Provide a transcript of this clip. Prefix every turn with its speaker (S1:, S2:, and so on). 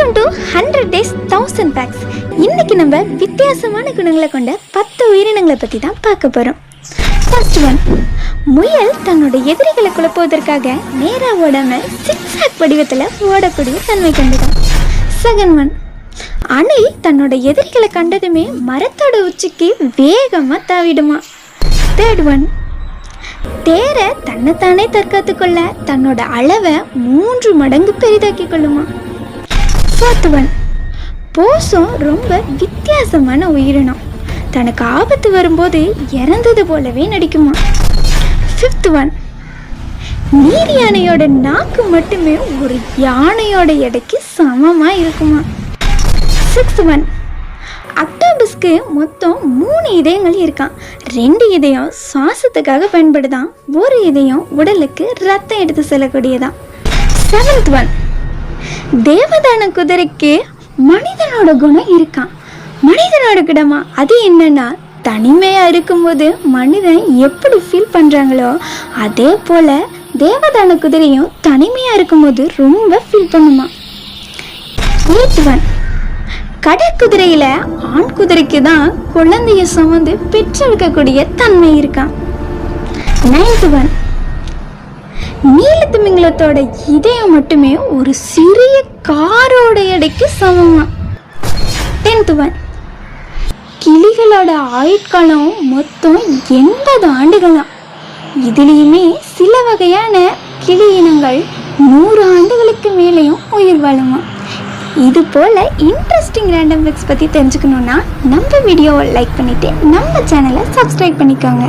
S1: Hundred days thousand packs இன்னைக்கு நம்ம வித்தியாசமான குணங்களை கொண்ட பத்து உயிரினங்களை பற்றி தான் பார்க்க போகிறோம் ஃபர்ஸ்ட் ஒன் முயல் தன்னோட எதிரிகளை குழப்புவதற்காக நேராக ஓடாம சிக்ஸாக் வடிவத்தில் ஓடக்கூடிய தன்மை கொண்டது. செகண்ட் ஒன் அணில் தன்னோட எதிரிகளை கண்டதுமே மரத்தோட உச்சிக்கு வேகமாக தாவிடுமா. தேர்ட் ஒன் தேரை தன்னைத்தானே தற்காத்து கொள்ள தன்னோட அளவை மூன்று மடங்கு பெரிதாக்கி கொள்ளுமா. காப்பாற்றுவன் ஒன் ரொம்ப வித்தியாசமான உயிரினம். தனக்கு ஆபத்து வரும்போது இறந்தது போலவே நடிக்குமா ஃபிஃப்த் ஒன் நீர் யானையோட நாக்கு மட்டுமே ஒரு யானையோட எடைக்கு சமமாக இருக்குமா சிக்ஸ்த் ஒன் அக்டோபஸ்க்கு மொத்தம் மூணு இதயங்கள் இருக்கான் ரெண்டு இதயம் சுவாசத்துக்காக பயன்படுதான் ஒரு இதயம் உடலுக்கு ரத்தம் எடுத்து செல்லக்கூடியதான் செவன்த் ஒன் தேவதான குதிரைக்கு மனிதனோட குணம் இருக்கான். மனிதனோட குணமா? அது என்னன்னா தனிமையாக இருக்கும்போது மனிதன் எப்படி ஃபீல் பண்ணுறாங்களோ அதே போல் தேவதான குதிரையும் தனிமையாக இருக்கும்போது ரொம்ப ஃபீல் பண்ணுமா? எயிட் ஒன் கடற்குதிரையில ஆண் குதிரைக்கு தான் குழந்தைய சுமந்து பெற்றெடுக்கக்கூடிய தன்மை இருக்கான். நைன்த் ஒன் நீலத்திமிங்கலத்தோட இதயம் மட்டுமே ஒரு சிறிய காரோட எடைக்கு சமமா டென்த் ஒன் கிளிகளோட ஆயுட்காலம் மொத்தம் எண்பது ஆண்டுகளாம். இதுலேயுமே சில வகையான கிளி இனங்கள் நூறு ஆண்டுகளுக்கு மேலேயும் உயிர் வாழுமா இது போல் இன்ட்ரெஸ்டிங் ரேண்டம் ஃபேக்ஸ் பற்றி தெரிஞ்சுக்கணுன்னா நம்ம வீடியோவை லைக் பண்ணிவிட்டு நம்ம சேனலை சப்ஸ்கிரைப் பண்ணிக்கோங்க.